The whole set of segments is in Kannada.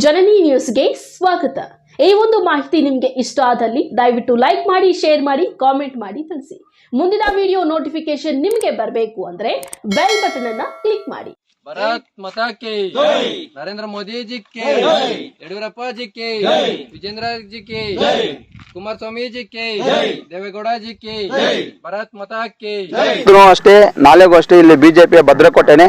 ಜನನಿ ನ್ಯೂಸ್ಗೆ ಸ್ವಾಗತ. ಈ ಒಂದು ಮಾಹಿತಿ ನಿಮಗೆ ಇಷ್ಟ ಆದಲ್ಲಿ ದಯವಿಟ್ಟು ಲೈಕ್ ಮಾಡಿ ಶೇರ್ ಮಾಡಿ ಕಾಮೆಂಟ್ ಮಾಡಿ ತಿಳಿಸಿ. ಮುಂದಿನ ವಿಡಿಯೋ ನೋಟಿಫಿಕೇಶನ್ ನಿಮಗೆ ಬರಬೇಕು ಅಂದ್ರೆ ಬೆಲ್ ಬಟನ್ ಅನ್ನ ಕ್ಲಿಕ್ ಮಾಡಿ. ಭರತ್ ಮತಾಕೆ ನರೇಂದ್ರ ಮೋದಿ ಜಿ. ಕೆ ಯಡಿಯೂರಪ್ಪ ಜಿ. ಕೆ ವಿಜೇಂದ್ರ ಜಿ. ಕೆ ಕುಮಾರಸ್ವಾಮೀಜಿಕ್ಕೆ ದೇವೇಗೌಡಜಿಕ್ಕೆ ಭರತ್ ಅಷ್ಟೇ ನಾಳೆಗೂ ಅಷ್ಟೇ ಇಲ್ಲಿ ಬಿಜೆಪಿಯ ಭದ್ರಕೋಟೆನೆ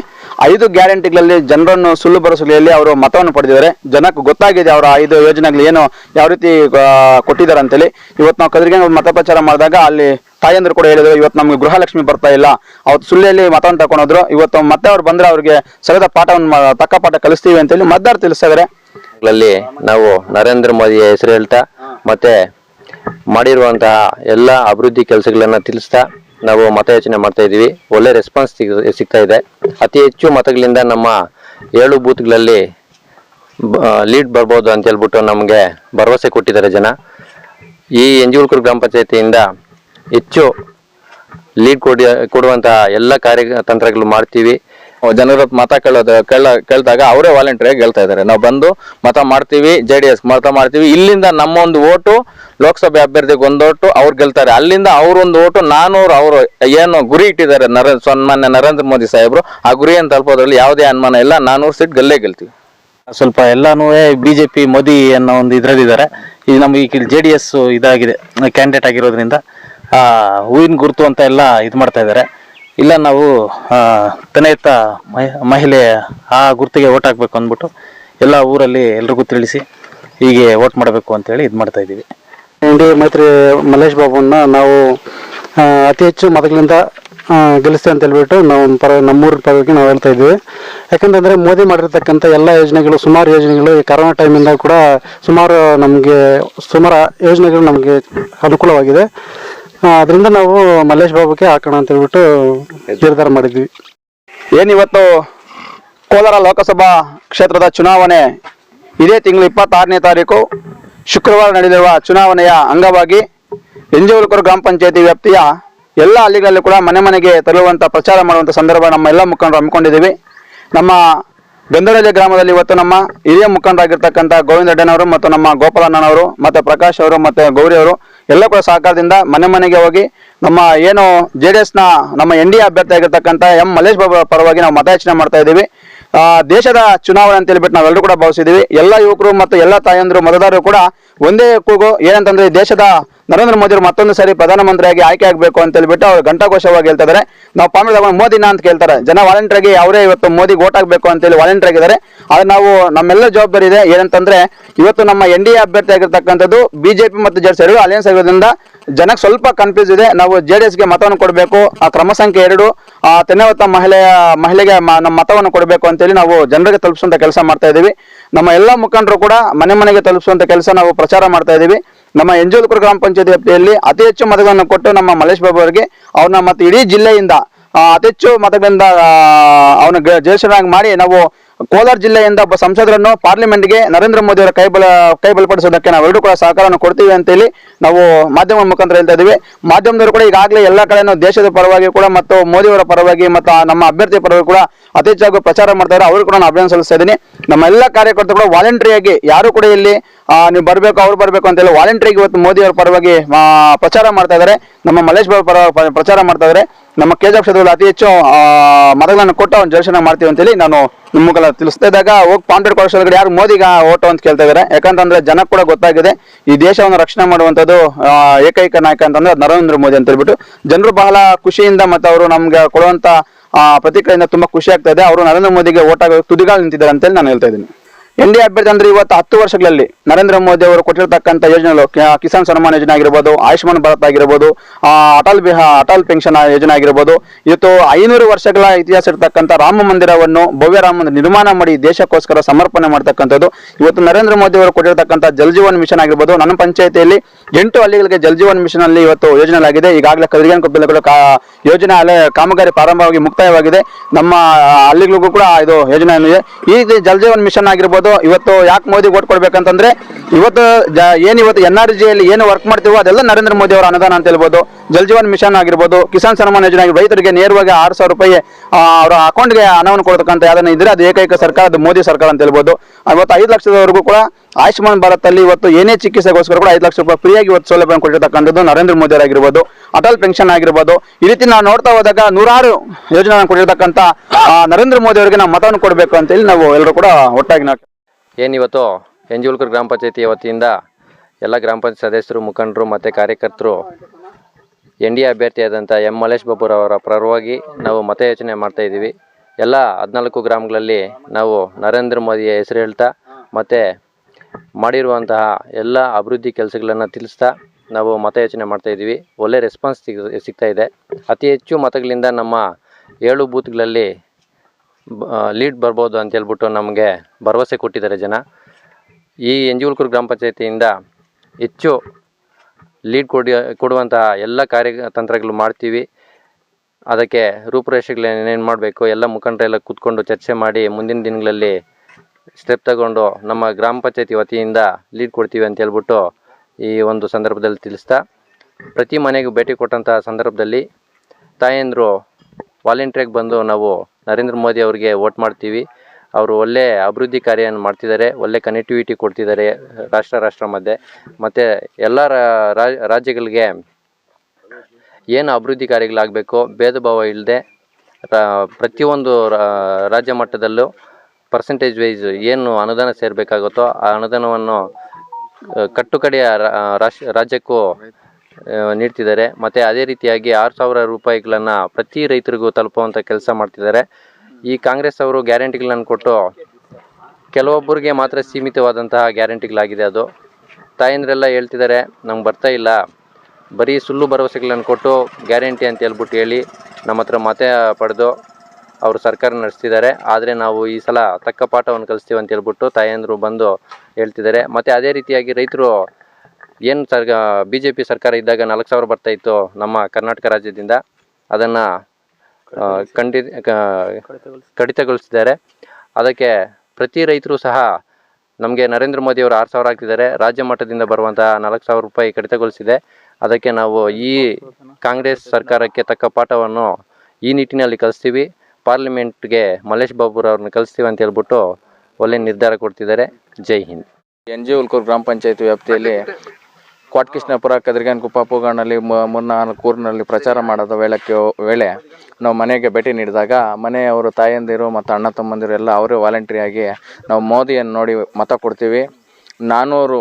ಐದು ಗ್ಯಾರಂಟಿಗಳಲ್ಲಿ ಜನರನ್ನು ಸುಳ್ಳು ಭರವಸೆಯಲ್ಲಿ ಅವರು ಮತವನ್ನು ಪಡೆದಿದ್ದಾರೆ. ಜನಕ್ಕೆ ಗೊತ್ತಾಗಿದೆ ಅವರ ಐದು ಯೋಜನೆಗಳು ಏನು ಯಾವ ರೀತಿ ಕೊಟ್ಟಿದ್ದಾರೆ ಅಂತೇಳಿ ಇವತ್ತು ನಾವು ಕದ್ರಿಗೆ ಮತ ಪ್ರಚಾರ ಮಾಡಿದಾಗ ಅಲ್ಲಿ ತಾಯಂದ್ರು ಕೂಡ ಹೇಳಿದ್ರು ಇವತ್ತು ನಮ್ಗೆ ಗೃಹಲಕ್ಷ್ಮಿ ಬರ್ತಾ ಇಲ್ಲ. ಅವತ್ತು ಸುಳ್ಳಿಯಲ್ಲಿ ಮತವನ್ನು ತಗೊಂಡೋದ್ರು. ಇವತ್ತು ಮತ್ತೆ ಅವ್ರು ಬಂದ್ರೆ ಅವ್ರಿಗೆ ಸರಿದ ಪಾಠವನ್ನು ತಕ್ಕ ಪಾಠ ಕಲಿಸ್ತೀವಿ ಅಂತೇಳಿ ಮತದಾರ ತಿಳಿಸ್ತಾ ಇದಾರೆ ನಾವು ನರೇಂದ್ರ ಮೋದಿ ಹೆಸರು ಹೇಳ್ತಾ ಮತ್ತೆ ಮಾಡಿರುವಂತಹ ಎಲ್ಲ ಅಭಿವೃದ್ಧಿ ಕೆಲಸಗಳನ್ನ ತಿಳಿಸ್ತಾ ನಾವು ಮತಯಾಚನೆ ಮಾಡ್ತಾ ಇದ್ದೀವಿ. ಒಳ್ಳೆ ರೆಸ್ಪಾನ್ಸ್ ಸಿಗ್ತಾ ಇದೆ. ಅತಿ ಹೆಚ್ಚು ಮತಗಳಿಂದ ನಮ್ಮ ಏಳು ಬೂತ್ಗಳಲ್ಲಿ ಲೀಡ್ ಬರ್ಬೋದು ಅಂತ ಹೇಳ್ಬಿಟ್ಟು ನಮಗೆ ಭರವಸೆ ಕೊಟ್ಟಿದ್ದಾರೆ ಜನ. ಈ ಎಂಜುಗುಲ್ಕೂರು ಗ್ರಾಮ ಪಂಚಾಯತಿಯಿಂದ ಹೆಚ್ಚು ಲೀಡ್ ಕೊಡಿ, ಕೊಡುವಂತಹ ಎಲ್ಲ ಕಾರ್ಯತಂತ್ರಗಳು ಮಾಡ್ತೀವಿ. ಜನರ ಮತ ಕೇಳೋದು, ಕೇಳ, ಕೇಳಿದಾಗ ಅವರೇ ವಾಲಂಟಿಯರ್ ಗೆಲ್ತಾ ಇದ್ದಾರೆ. ನಾವು ಬಂದು ಮತ ಮಾಡ್ತೀವಿ ಜೆ ಡಿ ಎಸ್ ಮತ ಮಾಡ್ತೀವಿ. ಇಲ್ಲಿಂದ ನಮ್ಮ ಒಂದು ಓಟು, ಲೋಕಸಭೆ ಅಭ್ಯರ್ಥಿಗೆ ಒಂದು ಓಟು, ಅವ್ರು ಗೆಲ್ತಾರೆ. ಅಲ್ಲಿಂದ ಅವ್ರೊಂದು ಓಟು, ನಾನೂರು ಅವರು ಏನು ಗುರಿ ಇಟ್ಟಿದ್ದಾರೆ, ನರ, ಸನ್ಮಾನ್ಯ ನರೇಂದ್ರ ಮೋದಿ ಸಾಹೇಬರು. ಆ ಗುರಿಯನ್ನು ತಲುಪೋದ್ರಲ್ಲಿ ಯಾವುದೇ ಅನುಮಾನ ಇಲ್ಲ. ನಾನೂರು ಸೀಟ್ ಗಲ್ಲೇ ಗೆಲ್ತೀವಿ. ಸ್ವಲ್ಪ ಎಲ್ಲಾನು ಬಿಜೆಪಿ ಮೋದಿ ಅನ್ನೋ ಒಂದು ಇದರಲ್ಲಿದ್ದಾರೆ. ಈಗ ನಮ್ಗೆ ಜೆ ಡಿ ಎಸ್ ಇದಾಗಿದೆ ಕ್ಯಾಂಡಿಡೇಟ್ ಆಗಿರೋದ್ರಿಂದ. ಹೂವಿನ ಗುರುತು ಅಂತ ಎಲ್ಲ ಇದು ಮಾಡ್ತಾ ಇದ್ದಾರೆ. ಇಲ್ಲ, ನಾವು ತನೆಯತ್ತ ತನೆಯುತ್ತ ಮಹಿ- ಮಹಿಳೆ, ಆ ಗುರುತಿಗೆ ಓಟ್ ಹಾಕ್ಬೇಕು ಅಂದ್ಬಿಟ್ಟು ಎಲ್ಲ ಊರಲ್ಲಿ ಎಲ್ರಿಗೂ ತಿಳಿಸಿ ಹೀಗೆ ಓಟ್ ಮಾಡಬೇಕು ಅಂತೇಳಿ ಇದು ಮಾಡ್ತಾ ಇದ್ದೀವಿ. ಇಂಡಿ ಮೈತ್ರಿ ಮಲ್ಲೇಶ್ ಬಾಬುನ ನಾವು ಅತಿ ಹೆಚ್ಚು ಮತಗಳಿಂದ ಗೆಲ್ಲಿಸ್ತೇವೆ ಅಂತ ಹೇಳ್ಬಿಟ್ಟು ನಾವು ಪರ ನಮ್ಮೂರ ಪರವಾಗಿ ನಾವು ಹೇಳ್ತಾ ಇದ್ದೀವಿ. ಯಾಕಂತಂದ್ರೆ ಮೋದಿ ಮಾಡಿರ್ತಕ್ಕಂಥ ಎಲ್ಲ ಯೋಜನೆಗಳು, ಸುಮಾರು ಯೋಜನೆಗಳು ಈ ಕರೋನಾ ಟೈಮಿಂದ ಕೂಡ ಸುಮಾರು ನಮಗೆ, ಸುಮಾರು ಯೋಜನೆಗಳು ನಮಗೆ ಅನುಕೂಲವಾಗಿದೆ. ಅದರಿಂದ ನಾವು ಮಲ್ಲೇಶ್ ಬಾಬುಗೆ ಹಾಕೋಣ ಅಂತ ಹೇಳ್ಬಿಟ್ಟು ನಿರ್ಧಾರ ಮಾಡಿದ್ವಿ. ಏನಿವತ್ತು ಕೋಲಾರ ಲೋಕಸಭಾ ಕ್ಷೇತ್ರದ ಚುನಾವಣೆ? ಇದೇ ತಿಂಗಳು ಇಪ್ಪತ್ತಾರನೇ ತಾರೀಕು ಶುಕ್ರವಾರ ನಡೆದಿರುವ ಚುನಾವಣೆಯ ಅಂಗವಾಗಿ ಎಂಜೂರುಕೂರು ಗ್ರಾಮ ಪಂಚಾಯತಿ ವ್ಯಾಪ್ತಿಯ ಎಲ್ಲ ಹಳ್ಳಿಗಳಲ್ಲಿ ಕೂಡ ಮನೆ ಮನೆಗೆ ತರುವಂಥ ಪ್ರಚಾರ ಮಾಡುವಂತ ಸಂದರ್ಭ ನಮ್ಮ ಎಲ್ಲ ಮುಖಂಡರು ಹಮ್ಮಿಕೊಂಡಿದ್ದೀವಿ. ನಮ್ಮ ಗಂಧರಳ್ಳಿ ಗ್ರಾಮದಲ್ಲಿ ಇವತ್ತು ನಮ್ಮ ಹಿರಿಯ ಮುಖಂಡರಾಗಿರ್ತಕ್ಕಂಥ ಗೋವಿಂದ ಅಡ್ಡನವರು ಮತ್ತು ನಮ್ಮ ಗೋಪಾಲಣ್ಣನವರು ಮತ್ತೆ ಪ್ರಕಾಶ್ ಅವರು ಮತ್ತೆ ಗೌರಿ ಅವರು ಎಲ್ಲ ಕೂಡ ಸಹಕಾರದಿಂದ ಮನೆ ಮನೆಗೆ ಹೋಗಿ ನಮ್ಮ ಏನು ಜೆ ಡಿ ಎಸ್ನ ನಮ್ಮ ಎನ್ ಡಿ ಎ ಅಭ್ಯರ್ಥಿ ಆಗಿರ್ತಕ್ಕಂಥ ಎಂ ಮಲ್ಲೇಶ್ ಬಾಬು ಪರವಾಗಿ ನಾವು ಮತಯಾಚನೆ ಮಾಡ್ತಾ ಇದ್ದೀವಿ. ದೇಶದ ಚುನಾವಣೆ ಅಂತ ಹೇಳ್ಬಿಟ್ಟು ನಾವೆಲ್ಲರೂ ಕೂಡ ಭಾವಿಸಿದ್ದೀವಿ. ಎಲ್ಲ ಯುವಕರು ಮತ್ತು ಎಲ್ಲ ತಾಯಂದರು ಮತದಾರರು ಕೂಡ ಒಂದೇ ಕೂಗು ಏನಂತಂದ್ರೆ ದೇಶದ ನರೇಂದ್ರ ಮೋದಿ ಮತ್ತೊಂದು ಸಾರಿ ಪ್ರಧಾನಮಂತ್ರಿಯಾಗಿ ಆಯ್ಕೆ ಆಗಬೇಕು ಅಂತ ಹೇಳ್ಬಿಟ್ಟು ಅವ್ರು ಘಂಟಾಘೋಷವಾಗಿ ಹೇಳ್ತಾ ಇದ್ದಾರೆ. ನಾವು ತಗೊಂಡು ಮೋದಿನ ಅಂತ ಕೇಳ್ತಾರೆ. ಜನ ವಾಲಂಟಿಯರ್ ಆಗಿ ಅವರೇ ಇವತ್ತು ಮೋದಿಗೆ ಓಟ್ ಅಂತ ಅಂತೇಳಿ ವಾಲಂಟಿಯರ್ ಆಗಿದ್ದಾರೆ. ಆದ್ರೆ ನಾವು ನಮ್ಮೆಲ್ಲ ಜವಾಬ್ದಾರಿ ಇದೆ. ಏನಂತಂದ್ರೆ ಇವತ್ತು ನಮ್ಮ ಎನ್ ಡಿ ಎ ಅಭ್ಯರ್ಥಿ ಆಗಿರ್ತಕ್ಕಂಥದ್ದು ಬಿಜೆಪಿ ಮತ್ತು ಜೆಡಿಎಸ್ ಎರಡು ಅಲಯನ್ಸ್ ಆಗಿರೋದ್ರಿಂದ ಜನಕ್ಕೆ ಸ್ವಲ್ಪ ಕನ್ಫ್ಯೂಸ್ ಇದೆ. ನಾವು ಜೆ ಡಿ ಎಸ್ಗೆ ಮತವನ್ನು ಕೊಡಬೇಕು. ಆ ಕ್ರಮ ಸಂಖ್ಯೆ ಎರಡು, ಆ ತೆನ್ನವತ್ತ ಮಹಿಳೆಯ, ಮಹಿಳೆಗೆ ನಮ್ಮ ಮತವನ್ನು ಕೊಡಬೇಕು ಅಂತೇಳಿ ನಾವು ಜನರಿಗೆ ತಲುಪಿಸುವಂತ ಕೆಲಸ ಮಾಡ್ತಾ ಇದ್ದೀವಿ. ನಮ್ಮ ಎಲ್ಲ ಮುಖಂಡರು ಕೂಡ ಮನೆ ಮನೆಗೆ ತಲುಪಿಸುವಂತ ಕೆಲಸ ನಾವು ಪ್ರಚಾರ ಮಾಡ್ತಾ ಇದ್ದೀವಿ. ನಮ್ಮ ಎಂಜೋಲ್ಪುರ ಗ್ರಾಮ ಪಂಚಾಯತ್ ವ್ಯಾಪ್ತಿಯಲ್ಲಿ ಅತಿ ಹೆಚ್ಚು ಮತಗಳನ್ನು ಕೊಟ್ಟು ನಮ್ಮ ಮಲೇಶ್ ಬಾಬು ಅವರಿಗೆ ಅವ್ರನ್ನ ಮತ್ತೆ ಇಡೀ ಜಿಲ್ಲೆಯಿಂದ ಅತಿ ಹೆಚ್ಚು ಮತಗಳಿಂದ ಅವನ ಜಯಶನಾಗಿ ಮಾಡಿ ನಾವು ಕೋಲಾರ ಜಿಲ್ಲೆಯಿಂದ ಒಬ್ಬ ಸಂಸದರನ್ನು ಪಾರ್ಲಿಮೆಂಟ್ಗೆ ನರೇಂದ್ರ ಮೋದಿ ಅವರ ಕೈಬಲ ಕೈ ನಾವು ನಾವೆಲ್ಲರೂ ಕೂಡ ಸಹಕಾರವನ್ನು ಕೊಡ್ತೀವಿ ಅಂತೇಳಿ ನಾವು ಮಾಧ್ಯಮ ಮುಖಾಂತರ ಹೇಳ್ತಾ ಇದೀವಿ ಮಾಧ್ಯಮದವರು ಕೂಡ ಈಗಾಗಲೇ ಎಲ್ಲ ಕಡೆನೂ ದೇಶದ ಪರವಾಗಿ ಕೂಡ ಮತ್ತು ಮೋದಿ ಅವರ ಪರವಾಗಿ ಮತ್ತು ನಮ್ಮ ಅಭ್ಯರ್ಥಿ ಪರವಾಗಿ ಕೂಡ ಅತಿ ಹೆಚ್ಚಾಗಿ ಪ್ರಚಾರ ಮಾಡ್ತಾರೆ ಅವರು ಕೂಡ ನಾನು ಅಭಿಯಾನ ಸಲ್ಲಿಸ್ತಾ ಇದ್ದೀನಿ. ನಮ್ಮ ಎಲ್ಲ ಕಾರ್ಯಕರ್ತರು ಕೂಡ ವಾಲಂಟ್ರಿಯಾಗಿ ಯಾರು ಕೂಡ ಇಲ್ಲಿ ನೀವು ಬರಬೇಕು, ಅವ್ರು ಬರಬೇಕು ಅಂತ ಹೇಳಿ ಇವತ್ತು ಮೋದಿ ಅವರ ಪರವಾಗಿ ಪ್ರಚಾರ ಮಾಡ್ತಾ ಇದ್ದಾರೆ. ನಮ್ಮ ಮಲ್ಲೇಶ್ ಬಾಬು ಪರ ಪ್ರಚಾರ ಮಾಡ್ತಾ ಇದ್ದಾರೆ. ನಮ್ಮ ಕೆಜಾಪ್ ಕ್ಷೇತ್ರದಲ್ಲಿ ಅತಿ ಹೆಚ್ಚು ಮರಗಳನ್ನು ಕೊಟ್ಟು ಅವ್ನು ಜರ್ಶನ ಮಾಡ್ತೀವಿ ಅಂತೇಳಿ ನಾನು ನಿಮ್ಮ ತಿಳಿಸ್ತಾ ಇದ್ದಾಗ, ಹೋಗಿ ಪಾಂಪೇಟ್ ಕೊಡಿಸೋದ್ಗಡೆ ಯಾರು ಮೋದಿಗ ಓಟು ಅಂತ ಕೇಳ್ತಾ ಇದ್ದಾರೆ. ಯಾಕಂತಂದ್ರೆ ಜನಕ್ಕೆ ಕೂಡ ಗೊತ್ತಾಗಿದೆ, ಈ ದೇಶವನ್ನು ರಕ್ಷಣೆ ಮಾಡುವಂಥದ್ದು ಏಕೈಕ ನಾಯಕ ಅಂತಂದ್ರೆ ನರೇಂದ್ರ ಮೋದಿ ಅಂತ ಹೇಳ್ಬಿಟ್ಟು. ಜನರು ಬಹಳ ಖುಷಿಯಿಂದ ಮತ್ತು ಅವರು ನಮ್ಗೆ ಕೊಡುವಂತ ಪ್ರತಿಕ್ರಿಯೆಯಿಂದ ತುಂಬಾ ಖುಷಿ ಆಗ್ತಾ ಇದೆ. ಅವರು ನರೇಂದ್ರ ಮೋದಿಗೆ ಓಟ್ ತುದಿಗಾಲು ನಿಂತಿದ್ದಾರೆ ನಿಂತಿದ್ದಾರೆ ಅಂತೇಳಿ ನಾನು ಹೇಳ್ತಾ ಇದ್ದೀನಿ. ಎನ್ ಡಿ ಅಭ್ಯರ್ಥಿ ಅಂದ್ರೆ ಇವತ್ತು ಹತ್ತು ವರ್ಷಗಳಲ್ಲಿ ನರೇಂದ್ರ ಮೋದಿ ಅವರು ಕೊಟ್ಟಿರತಕ್ಕಂಥ ಯೋಜನೆಗಳು ಕಿಸಾನ್ ಸನ್ಮಾನ್ ಯೋಜನೆ ಆಗಿರ್ಬೋದು, ಆಯುಷ್ಮಾನ್ ಭಾರತ್ ಆಗಿರ್ಬೋದು ಅಟಲ್ ಬಿಹಾ, ಅಟಲ್ ಪೆನ್ಷನ್ ಯೋಜನೆ ಆಗಿರ್ಬೋದು, ಇವತ್ತು ಐನೂರು ವರ್ಷಗಳ ಇತಿಹಾಸ ಇರತಕ್ಕಂಥ ರಾಮ ಮಂದಿರವನ್ನು ಭವ್ಯ ರಾಮ ನಿರ್ಮಾಣ ಮಾಡಿ ದೇಶಕ್ಕೋಸ್ಕರ ಸಮರ್ಪಣೆ ಮಾಡ್ತಕ್ಕಂಥದ್ದು. ಇವತ್ತು ನರೇಂದ್ರ ಮೋದಿ ಅವರು ಕೊಟ್ಟಿರತಕ್ಕಂಥ ಜಲ್ ಜೀವನ್ ಮಿಷನ್ ಆಗಿರ್ಬೋದು, ನನ್ನ ಪಂಚಾಯತಿಯಲ್ಲಿ ಎಂಟು ಹಳ್ಳಿಗಳಿಗೆ ಜಲ್ ಜೀವನ್ ಮಿಷನ್ ಅಲ್ಲಿ ಇವತ್ತು ಯೋಜನೆ ಆಗಿದೆ ಈಗಾಗಲೇ ಕದ್ರಿಗೆ ಕೂಡ ಯೋಜನೆ ಅಲ್ಲೇ ಕಾಮಗಾರಿ ಪ್ರಾರಂಭವಾಗಿ ಮುಕ್ತಾಯವಾಗಿದೆ. ನಮ್ಮ ಹಳ್ಳಿಗಳಿಗೂ ಕೂಡ ಇದು ಯೋಜನೆ ಇದೆ ಈ ರೀತಿ ಜಲ್ ಜೀವನ್ ಮಿಷನ್ ಆಗಿರ್ಬೋದು, ಇವತ್ತು ಯಾಕೆ ಮೋದಿ ಓಟ್ ಕೊಡ್ಬೇಕಂತಂದ್ರೆ, ಇವತ್ತು ಏನ್ ಇವತ್ತು ಎನ್ ಆರ್ ಜಿಯಲ್ಲಿ ಏನು ವರ್ಕ್ ಮಾಡ್ತೀವೋ ಅದೆಲ್ಲ ನರೇಂದ್ರ ಮೋದಿ ಅವರ ಅನುದಾನ ಅಂತ ಹೇಳ್ಬೋದು. ಜಲ್ ಜೀವನ್ ಮಿಷನ್ ಆಗಿರ್ಬೋದು, ಕಿಸಾನ್ ಸನ್ಮಾನ್ ಯೋಜನೆ ಆಗಿ ರೈತರಿಗೆ ನೇರವಾಗಿ ಆರು ಸಾವಿರ ರೂಪಾಯಿ ಅವರ ಅಕೌಂಟ್ಗೆ ಹಣವನ್ನು ಕೊಡ್ತಕ್ಕಂಥ ಯಾವ್ದನ್ನ ಇದ್ರೆ ಅದು ಏಕೈಕ ಸರ್ಕಾರ, ಅದು ಮೋದಿ ಸರ್ಕಾರ ಅಂತ ಹೇಳ್ಬೋದು. ಇವತ್ತು ಐದು ಲಕ್ಷದವರೆಗೂ ಕೂಡ ಆಯುಷ್ಮಾನ್ ಭಾರತ್ ಅಲ್ಲಿ ಇವತ್ತು ಏನೇ ಚಿಕಿತ್ಸೆಗೋಸ್ಕರ ಕೂಡ ಐದು ಲಕ್ಷ ರೂಪಾಯಿ ಫ್ರೀಯಾಗಿ ಇವತ್ತು ಸೌಲಭ್ಯ ಕೊಟ್ಟಿರ್ತಕ್ಕಂಥದ್ದು ನರೇಂದ್ರ ಮೋದಿ ಆಗಿರ್ಬೋದು ಅಟಲ್ ಪೆನ್ಷನ್ ಆಗಿರ್ಬೋದು. ಈ ರೀತಿ ನಾವು ನೋಡ್ತಾ ಹೋದಾಗ ನೂರಾರು ಯೋಜನೆಗಳನ್ನು ಕೊಟ್ಟಿರ್ತಕ್ಕಂಥ ನರೇಂದ್ರ ಮೋದಿ ಅವರಿಗೆ ನಾವು ಮತವನ್ನು ಕೊಡಬೇಕು ಅಂತ ಹೇಳಿ ನಾವು ಎಲ್ಲರೂ ಕೂಡ ಒಟ್ಟಾಗಿ ನಾವು ಏನಿವತ್ತು ಎಂಜುಲ್ಕರ್ ಗ್ರಾಮ ಪಂಚಾಯತಿ ವತಿಯಿಂದ ಎಲ್ಲ ಗ್ರಾಮ ಪಂಚಾಯತ್ ಸದಸ್ಯರು, ಮುಖಂಡರು ಮತ್ತು ಕಾರ್ಯಕರ್ತರು, ಎನ್ ಡಿ ಎ ಅಭ್ಯರ್ಥಿಯಾದಂಥ ಎಂ ಮಲ್ಲೇಶ್ ಬಾಬುರವರ ಪರವಾಗಿ ನಾವು ಮತಯೋಚನೆ ಮಾಡ್ತಾ ಇದ್ದೀವಿ. ಎಲ್ಲ ಹದಿನಾಲ್ಕು ಗ್ರಾಮಗಳಲ್ಲಿ ನಾವು ನರೇಂದ್ರ ಮೋದಿಯ ಹೆಸರು ಹೇಳ್ತಾ ಮತ್ತು ಮಾಡಿರುವಂತಹ ಎಲ್ಲ ಅಭಿವೃದ್ಧಿ ಕೆಲಸಗಳನ್ನು ತಿಳಿಸ್ತಾ ನಾವು ಮತಯಾಚನೆ ಮಾಡ್ತಾ ಇದ್ದೀವಿ. ಒಳ್ಳೆ ರೆಸ್ಪಾನ್ಸ್ ಸಿಗ್, ಸಿಗ್ತಾ ಇದೆ. ಅತಿ ಹೆಚ್ಚು ಮತಗಳಿಂದ ನಮ್ಮ ಏಳು ಬೂತ್ಗಳಲ್ಲಿ ಲೀಡ್ ಬರ್ಬೋದು ಅಂತ ಹೇಳ್ಬಿಟ್ಟು ನಮಗೆ ಭರವಸೆ ಕೊಟ್ಟಿದ್ದಾರೆ ಜನ. ಈ ಎಂಜುಲ್ಕೂರು ಗ್ರಾಮ ಪಂಚಾಯತಿಯಿಂದ ಹೆಚ್ಚು ಲೀಡ್ ಕೊಡಿ, ಕೊಡುವಂತಹ ಎಲ್ಲ ಕಾರ್ಯತಂತ್ರಗಳು ಮಾಡ್ತೀವಿ. ಅದಕ್ಕೆ ರೂಪುರೇಷೆಗಳೇನೇನು ಮಾಡಬೇಕು, ಎಲ್ಲ ಮುಖಂಡರೆಲ್ಲ ಕೂತ್ಕೊಂಡು ಚರ್ಚೆ ಮಾಡಿ ಮುಂದಿನ ದಿನಗಳಲ್ಲಿ ಸ್ಟೆಪ್ ತಗೊಂಡು ನಮ್ಮ ಗ್ರಾಮ ಪಂಚಾಯತಿ ವತಿಯಿಂದ ಲೀಡ್ ಕೊಡ್ತೀವಿ ಅಂತ ಹೇಳ್ಬಿಟ್ಟು ಈ ಒಂದು ಸಂದರ್ಭದಲ್ಲಿ ತಿಳಿಸ್ತಾ, ಪ್ರತಿ ಮನೆಗೂ ಭೇಟಿ ಕೊಟ್ಟಂತಹ ಸಂದರ್ಭದಲ್ಲಿ ತಾಯಂದರು ವಾಲಂಟಿಯರ್ಗೆ ಬಂದು ನಾವು ನರೇಂದ್ರ ಮೋದಿ ಅವರಿಗೆ ವೋಟ್ ಮಾಡ್ತೀವಿ. ಅವರು ಒಳ್ಳೆ ಅಭಿವೃದ್ಧಿ ಕಾರ್ಯವನ್ನು ಮಾಡ್ತಿದ್ದಾರೆ, ಒಳ್ಳೆ ಕನೆಕ್ಟಿವಿಟಿ ಕೊಡ್ತಿದ್ದಾರೆ ರಾಷ್ಟ್ರ ರಾಷ್ಟ್ರ ಮಧ್ಯೆ. ಮತ್ತು ಎಲ್ಲ ರಾಜ್ಯಗಳಿಗೆ ಏನು ಅಭಿವೃದ್ಧಿ ಕಾರ್ಯಗಳಾಗಬೇಕು, ಭೇದ ಭಾವ ಇಲ್ಲದೆ ಪ್ರತಿಯೊಂದು ರಾಜ್ಯ ಮಟ್ಟದಲ್ಲೂ ಪರ್ಸೆಂಟೇಜ್ ವೈಸ್ ಏನು ಅನುದಾನ ಸೇರಬೇಕಾಗುತ್ತೋ ಆ ಅನುದಾನವನ್ನು ಕಟ್ಟುಕಡೆಯ ರಾಜ್ಯಕ್ಕೂ ನೀಡ್ತಿದ್ದಾರೆ. ಮತ್ತು ಅದೇ ರೀತಿಯಾಗಿ ಆರು ಸಾವಿರ ರೂಪಾಯಿಗಳನ್ನು ಪ್ರತಿ ರೈತರಿಗೂ ತಲುಪುವಂಥ ಕೆಲಸ ಮಾಡ್ತಿದ್ದಾರೆ. ಈ ಕಾಂಗ್ರೆಸ್ ಅವರು ಗ್ಯಾರಂಟಿಗಳನ್ನು ಕೊಟ್ಟು ಕೆಲವೊಬ್ಬರಿಗೆ ಮಾತ್ರ ಸೀಮಿತವಾದಂತಹ ಗ್ಯಾರಂಟಿಗಳಾಗಿದೆ ಅದು. ತಾಯಂದ್ರೆಲ್ಲ ಹೇಳ್ತಿದ್ದಾರೆ ನಮ್ಗೆ ಬರ್ತಾ ಇಲ್ಲ. ಬರೀ ಸುಳ್ಳು ಭರವಸೆಗಳನ್ನು ಕೊಟ್ಟು ಗ್ಯಾರಂಟಿ ಅಂತ ಹೇಳ್ಬಿಟ್ಟು ಹೇಳಿ ನಮ್ಮ ಹತ್ರ ಮತ ಪಡೆದು ಅವರು ಸರ್ಕಾರ ನಡೆಸ್ತಿದ್ದಾರೆ. ಆದರೆ ನಾವು ಈ ಸಲ ತಕ್ಕ ಪಾಠವನ್ನು ಕಲಿಸ್ತೀವಿ ಅಂತ ಹೇಳ್ಬಿಟ್ಟು ತಾಯಂದರು ಬಂದು ಹೇಳ್ತಿದ್ದಾರೆ. ಮತ್ತು ಅದೇ ರೀತಿಯಾಗಿ ರೈತರು ಏನು ಸರ್ ಬಿ ಜೆ ಪಿ ಸರ್ಕಾರ ಇದ್ದಾಗ ನಾಲ್ಕು ಸಾವಿರ ಬರ್ತಾ ಇತ್ತು ನಮ್ಮ ಕರ್ನಾಟಕ ರಾಜ್ಯದಿಂದ. ಅದನ್ನು ಖಂಡಿ ಕಡಿತಗೊಳಿಸಿದ್ದಾರೆ. ಅದಕ್ಕೆ ಪ್ರತಿ ರೈತರು ಸಹ ನಮಗೆ ನರೇಂದ್ರ ಮೋದಿಯವರು ಆರು ಸಾವಿರ ಹಾಕ್ತಿದ್ದಾರೆ. ರಾಜ್ಯ ಮಟ್ಟದಿಂದ ಬರುವಂತಹ ನಾಲ್ಕು ಸಾವಿರ ರೂಪಾಯಿ ಕಡಿತಗೊಳಿಸಿದೆ. ಅದಕ್ಕೆ ನಾವು ಈ ಕಾಂಗ್ರೆಸ್ ಸರ್ಕಾರಕ್ಕೆ ತಕ್ಕ ಪಾಠವನ್ನು ಈ ನಿಟ್ಟಿನಲ್ಲಿ ಕಲಿಸ್ತೀವಿ. ಪಾರ್ಲಿಮೆಂಟ್ಗೆ ಮಲ್ಲೇಶ್ ಬಾಬುರವ್ರನ್ನ ಕಲಿಸ್ತೀವಿ ಅಂತ ಹೇಳ್ಬಿಟ್ಟು ಒಳ್ಳೆ ನಿರ್ಧಾರ ಕೊಡ್ತಿದ್ದಾರೆ. ಜೈ ಹಿಂದ್. ಎನ್ ಜಿ ಉಲ್ಕೂರು ಗ್ರಾಮ ಪಂಚಾಯತಿ ವ್ಯಾಪ್ತಿಯಲ್ಲಿ ಕ್ವಾಟ್ಕೃಷ್ಣಪುರ ಕದ್ರಿಗನ್ ಕುಪ್ಪಾಪುಗಾನಲ್ಲಿ ಊರಿನಲ್ಲಿ ಪ್ರಚಾರ ಮಾಡೋದ ವೇಳಕ್ಕೆ, ವೇಳೆ ನಾವು ಮನೆಗೆ ಭೇಟಿ ನೀಡಿದಾಗ ಮನೆಯವರು ತಾಯಂದಿರು ಮತ್ತು ಅಣ್ಣ ತಮ್ಮಂದಿರು ಎಲ್ಲ ಅವರೇ ವಾಲಂಟ್ರಿಯಾಗಿ ನಾವು ಮೋದಿಯನ್ನು ನೋಡಿ ಮತ ಕೊಡ್ತೀವಿ. ನಾನ್ನೂರು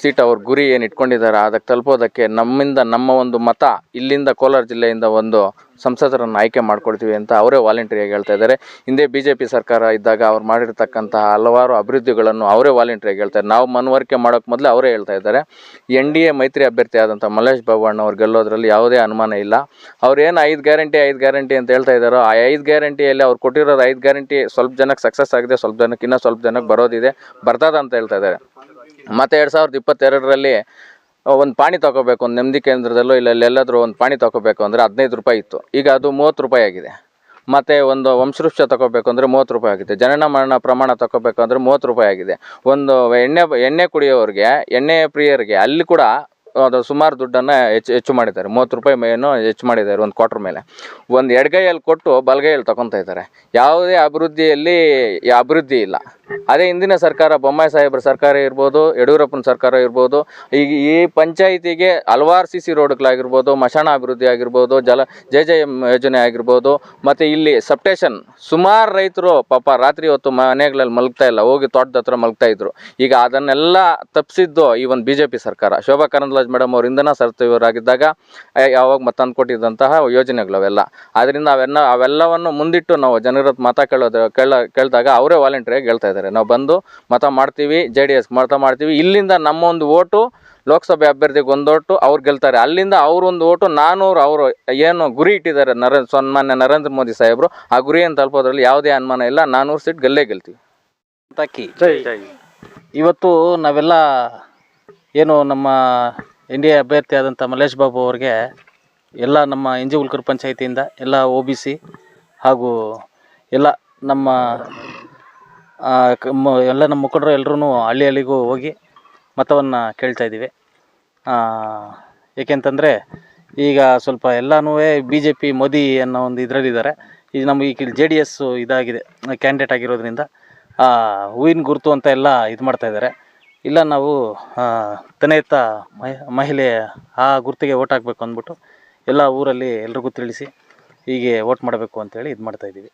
ಸೀಟ್ ಅವ್ರ ಗುರಿ ಏನು ಇಟ್ಕೊಂಡಿದ್ದಾರೆ, ಅದಕ್ಕೆ ತಲುಪೋದಕ್ಕೆ ನಮ್ಮಿಂದ ನಮ್ಮ ಒಂದು ಮತ ಇಲ್ಲಿಂದ ಕೋಲಾರ ಜಿಲ್ಲೆಯಿಂದ ಒಂದು ಸಂಸದರನ್ನು ಆಯ್ಕೆ ಮಾಡ್ಕೊಳ್ತೀವಿ ಅಂತ ಅವರೇ ವಾಲಂಟಿಯಾಗಿ ಹೇಳ್ತಾ ಇದ್ದಾರೆ. ಹಿಂದೆ ಬಿ ಜೆ ಪಿ ಸರ್ಕಾರ ಇದ್ದಾಗ ಅವ್ರು ಮಾಡಿರ್ತಕ್ಕಂತಹ ಹಲವಾರು ಅಭಿವೃದ್ಧಿಗಳನ್ನು ಅವರೇ ವಾಲಂಟಿಯಾಗಿ ಹೇಳ್ತಾರೆ ನಾವು ಮನವರಿಕೆ ಮಾಡೋಕ್ಕೆ ಮೊದಲು ಅವರೇ ಹೇಳ್ತಾ ಇದ್ದಾರೆ. ಎನ್ ಡಿ ಎ ಮೈತ್ರಿ ಅಭ್ಯರ್ಥಿ ಆದಂಥ ಮಲ್ಲೇಶ್ ಬಾಬು ಅವ್ರು ಗೆಲ್ಲೋದ್ರಲ್ಲಿ ಯಾವುದೇ ಅನುಮಾನ ಇಲ್ಲ. ಅವ್ರು ಏನು ಐದು ಗ್ಯಾರಂಟಿ ಐದು ಗ್ಯಾರಂಟಿ ಅಂತ ಹೇಳ್ತಾ ಇದ್ದಾರೋ ಆ ಐದು ಗ್ಯಾರಂಟಿಯಲ್ಲಿ ಅವ್ರು ಕೊಟ್ಟಿರೋದು ಐದು ಗ್ಯಾರಂಟಿ ಸ್ವಲ್ಪ ಜನಕ್ಕೆ ಸಕ್ಸಸ್ ಆಗಿದೆ, ಸ್ವಲ್ಪ ಜನಕ್ಕೆ ಇನ್ನೂ ಸ್ವಲ್ಪ ಜನಕ್ಕೆ ಬರೋದಿದೆ, ಬರ್ತದ ಅಂತ ಹೇಳ್ತಾ ಇದ್ದಾರೆ. ಮತ್ತು ಎರಡು ಸಾವಿರದ ಇಪ್ಪತ್ತೆರಡರಲ್ಲಿ ಒಂದು ಪಾಣಿ ತಗೋಬೇಕು, ಒಂದು ನೆಮ್ಮದಿ ಕೇಂದ್ರದಲ್ಲೋ ಇಲ್ಲ ಎಲ್ಲಾದರೂ ಒಂದು ಪಾಣಿ ತಗೋಬೇಕು ಅಂದರೆ ಹದಿನೈದು ರೂಪಾಯಿ ಇತ್ತು. ಈಗ ಅದು ಮೂವತ್ತು ರೂಪಾಯಿ ಆಗಿದೆ. ಮತ್ತು ಒಂದು ವಂಶವೃಕ್ಷ ತಗೋಬೇಕು ಅಂದರೆ ಮೂವತ್ತು ರೂಪಾಯಿ ಆಗಿದೆ. ಜನನ ಮರಣ ಪ್ರಮಾಣ ತಗೋಬೇಕು ಅಂದರೆ ಮೂವತ್ತು ರೂಪಾಯಿ ಆಗಿದೆ. ಒಂದು ಎಣ್ಣೆ ಎಣ್ಣೆ ಕುಡಿಯೋರಿಗೆ, ಎಣ್ಣೆ ಪ್ರಿಯರಿಗೆ ಅಲ್ಲಿ ಕೂಡ ಅದು ಸುಮಾರು ದುಡ್ಡನ್ನು ಹೆಚ್ಚು ಹೆಚ್ಚು ಮಾಡಿದ್ದಾರೆ. ಮೂವತ್ತು ರೂಪಾಯಿ ಏನು ಹೆಚ್ಚು ಮಾಡಿದ್ದಾರೆ ಒಂದು ಕ್ವಾಟ್ರ್ ಮೇಲೆ. ಒಂದು ಎಡಗೈಯಲ್ಲಿ ಕೊಟ್ಟು ಬಲಗೈಯಲ್ಲಿ ತಗೊತಾ ಇದ್ದಾರೆ. ಯಾವುದೇ ಅಭಿವೃದ್ಧಿಯಲ್ಲಿ ಅಭಿವೃದ್ಧಿ ಇಲ್ಲ. ಅದೇ ಹಿಂದಿನ ಸರ್ಕಾರ, ಬೊಮ್ಮಾಯಿ ಸಾಹೇಬ್ರ ಸರ್ಕಾರ ಇರ್ಬೋದು, ಯಡಿಯೂರಪ್ಪನ ಸರ್ಕಾರ ಇರ್ಬೋದು ಈಗ ಈ ಪಂಚಾಯಿತಿಗೆ ಹಲವಾರು ಸಿ ಸಿ ರೋಡ್ಗಳಾಗಿರ್ಬೋದು, ಮಶಾಣ ಅಭಿವೃದ್ಧಿ ಆಗಿರ್ಬೋದು, ಜಲ, ಜೆ ಜೆ ಎಂ ಯೋಜನೆ ಆಗಿರ್ಬೋದು, ಮತ್ತು ಇಲ್ಲಿ ಸಪ್ಟೇಷನ್, ಸುಮಾರು ರೈತರು ಪಾಪ ರಾತ್ರಿ ಹೊತ್ತು ಮನೆಗಳಲ್ಲಿ ಮಲಗ್ತಾ ಇಲ್ಲ, ಹೋಗಿ ತೋಟದ ಹತ್ರ ಮಲಗ್ತಾ ಇದ್ರು. ಈಗ ಅದನ್ನೆಲ್ಲ ತಪ್ಪಿಸಿದ್ದು ಈ ಒಂದು ಬಿ ಜೆ ಪಿ ಸರ್ಕಾರ. ಶೋಭಾ ಕರಂದ್ಲಾಜ್ ಮೇಡಮ್ ಅವರು ಇಂಧನ ಯಾವಾಗ ಮತ್ತೆ ತಂದ್ಕೊಟ್ಟಿದ್ದಂತಹ ಯೋಜನೆಗಳು ಅವೆಲ್ಲ. ಅದರಿಂದ ಅವೆಲ್ಲ ಅವೆಲ್ಲವನ್ನು ಮುಂದಿಟ್ಟು ನಾವು ಜನರ ಮಾತಾ ಕೇಳೋದು, ಕೇಳ, ಕೇಳಿದಾಗ ಅವರೇ ವಾಲಂಟಿಯರ್ ಹೇಳ್ತಾ ನಾವು ಬಂದು ಮತ ಮಾಡ್ತೀವಿ ಜೆ ಡಿ ಎಸ್ ಮತ ಮಾಡ್ತೀವಿ. ಇಲ್ಲಿಂದ ನಮ್ಮ ಒಂದು ಓಟು ಲೋಕಸಭೆ ಅಭ್ಯರ್ಥಿಗೆ ಒಂದು ಓಟು ಅವ್ರು ಗೆಲ್ತಾರೆ. ಅಲ್ಲಿಂದ ಅವ್ರೊಂದು ಓಟು ನಾನೂರು ಅವರು ಏನು ಗುರಿ ಇಟ್ಟಿದ್ದಾರೆ ನರ ಸನ್ಮಾನ್ಯ ನರೇಂದ್ರ ಮೋದಿ ಸಾಹೇಬರು ಆ ಗುರಿಯನ್ನು ತಲುಪೋದ್ರಲ್ಲಿ ಯಾವುದೇ ಅನುಮಾನ ಇಲ್ಲ. ನಾನೂರು ಸೀಟ್ ಗೆಲ್ಲೇ ಗೆಲ್ತೀವಿ. ಇವತ್ತು ನಾವೆಲ್ಲ ಏನು ನಮ್ಮ ಎನ್ ಡಿ ಎ ಅಭ್ಯರ್ಥಿ ಆದಂಥ ಮಲ್ಲೇಶ್ ಬಾಬು ಅವ್ರಿಗೆ ಎಲ್ಲ ನಮ್ಮ ಎನ್ ಜಿ ಉಲ್ಕರ್ ಪಂಚಾಯತಿಯಿಂದ ಎಲ್ಲ ಒ ಬಿ ಸಿ ಹಾಗೂ ಎಲ್ಲ ನಮ್ಮ ಎಲ್ಲ ನಮ್ಮ ಮುಖಂಡರು ಎಲ್ಲರೂ ಹಳ್ಳಿ ಹಳ್ಳಿಗೂ ಹೋಗಿ ಮತವನ್ನು ಕೇಳ್ತಾ ಇದ್ದೀವಿ. ಏಕೆಂತಂದರೆ ಈಗ ಸ್ವಲ್ಪ ಎಲ್ಲನೂ ಬಿ ಜೆ ಪಿ ಮೋದಿ ಅನ್ನೋ ಒಂದು ಇದರಲ್ಲಿದ್ದಾರೆ. ಈಗ ನಮಗೆ ಈಗ ಜೆ ಡಿ ಎಸ್ಸು ಇದಾಗಿದೆ, ಕ್ಯಾಂಡಿಡೇಟ್ ಆಗಿರೋದ್ರಿಂದ ಹೂವಿನ ಗುರುತು ಅಂತ ಎಲ್ಲ ಇದು ಮಾಡ್ತಾ ಇದ್ದಾರೆ. ಇಲ್ಲ ನಾವು ತನೆಯತ್ತ ಮಹಿ- ಮಹಿಳೆ ಆ ಗುರುತಿಗೆ ಓಟ್ ಹಾಕಬೇಕು ಅಂದ್ಬಿಟ್ಟು ಎಲ್ಲ ಊರಲ್ಲಿ ಎಲ್ರಿಗೂ ತಿಳಿಸಿ ಹೀಗೆ ಓಟ್ ಮಾಡಬೇಕು ಅಂತೇಳಿ ಇದು ಮಾಡ್ತಾ ಇದ್ದೀವಿ.